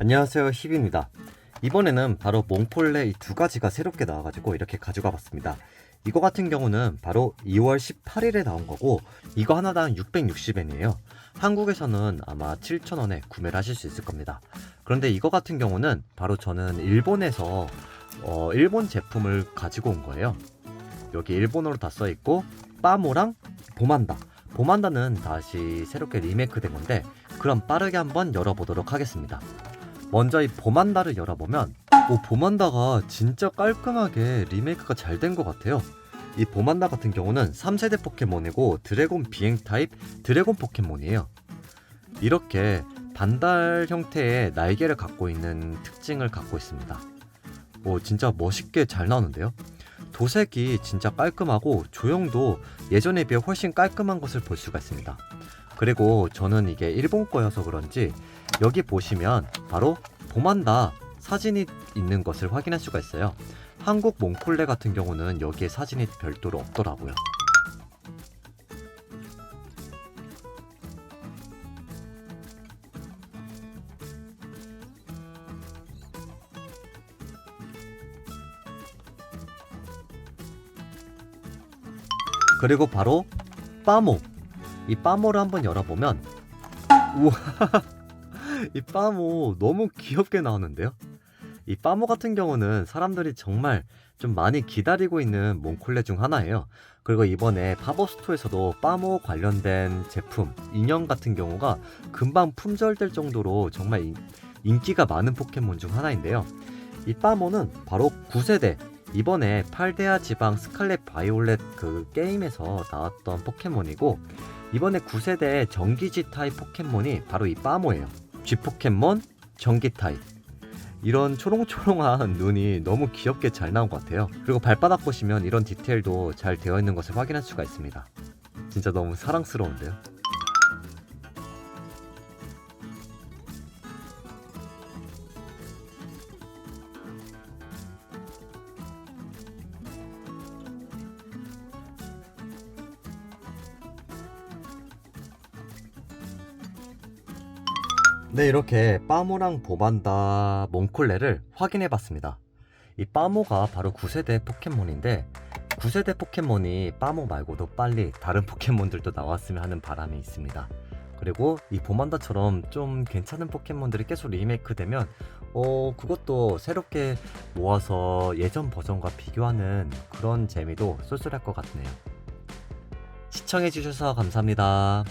안녕하세요 히비입니다. 이번에는 바로 몽폴레 이 두 가지가 새롭게 나와가지고 이렇게 가져가 봤습니다. 이거 같은 경우는 바로 2월 18일에 나온 거고 이거 하나당 660엔이에요. 한국에서는 아마 7,000원에 구매를 하실 수 있을 겁니다. 그런데 이거 같은 경우는 바로 저는 일본에서 어, 일본 제품을 가지고 온 거예요. 여기 일본어로 다 써있고 빠모랑 보만다. 보만다는 다시 새롭게 리메이크 된 건데 그럼 빠르게 한번 열어보도록 하겠습니다 먼저 이 보만다를 열어보면 오 보만다가 진짜 깔끔하게 리메이크가 잘 된 것 같아요. 이 보만다 같은 경우는 3세대 포켓몬이고 드래곤 비행 타입 드래곤 포켓몬이에요. 이렇게 반달 형태의 날개를 갖고 있는 특징을 갖고 있습니다. 오 진짜 멋있게 잘 나오는데요? 도색이 진짜 깔끔하고 조형도 예전에 비해 훨씬 깔끔한 것을 볼 수가 있습니다 그리고 저는 이게 일본 거여서 그런지 여기 보시면 바로 보만다 사진이 있는 것을 확인할 수가 있어요. 한국 몽콜레 같은 경우는 여기에 사진이 별도로 없더라고요. 그리고 바로 빠모 이 빠모를 한번 열어보면 우와 이 빠모 너무 귀엽게 나오는데요? 이 빠모 같은 경우는 사람들이 정말 좀 많이 기다리고 있는 몽콜레 중 하나예요. 그리고 이번에 팝업스토어에서도 빠모 관련된 제품 인형 같은 경우가 금방 품절될 정도로 정말 인, 인기가 많은 포켓몬 중 하나인데요. 이 빠모는 바로 9세대 이번에 팔데아 지방 스칼렛 바이올렛 그 게임에서 나왔던 포켓몬이고 이번에 9세대 전기지 타입 포켓몬이 바로 이 빠모예요. G 포켓몬 전기 타입. 이런 초롱초롱한 눈이 너무 귀엽게 잘 나온 것 같아요. 그리고 발바닥 보시면 이런 디테일도 잘 되어 있는 것을 확인할 수가 있습니다. 진짜 너무 사랑스러운데요. 네, 이렇게 빠모랑 보반다 몽콜레를 확인해 봤습니다. 이 빠모가 바로 9세대 포켓몬인데 9세대 포켓몬이 빠모 말고도 빨리 다른 포켓몬들도 나왔으면 하는 바람이 있습니다. 그리고 이 보만다처럼 좀 괜찮은 포켓몬들이 계속 리메이크 되면 어 그것도 새롭게 모아서 예전 버전과 비교하는 그런 재미도 쏠쏠할 것 같네요. 시청해주셔서 감사합니다.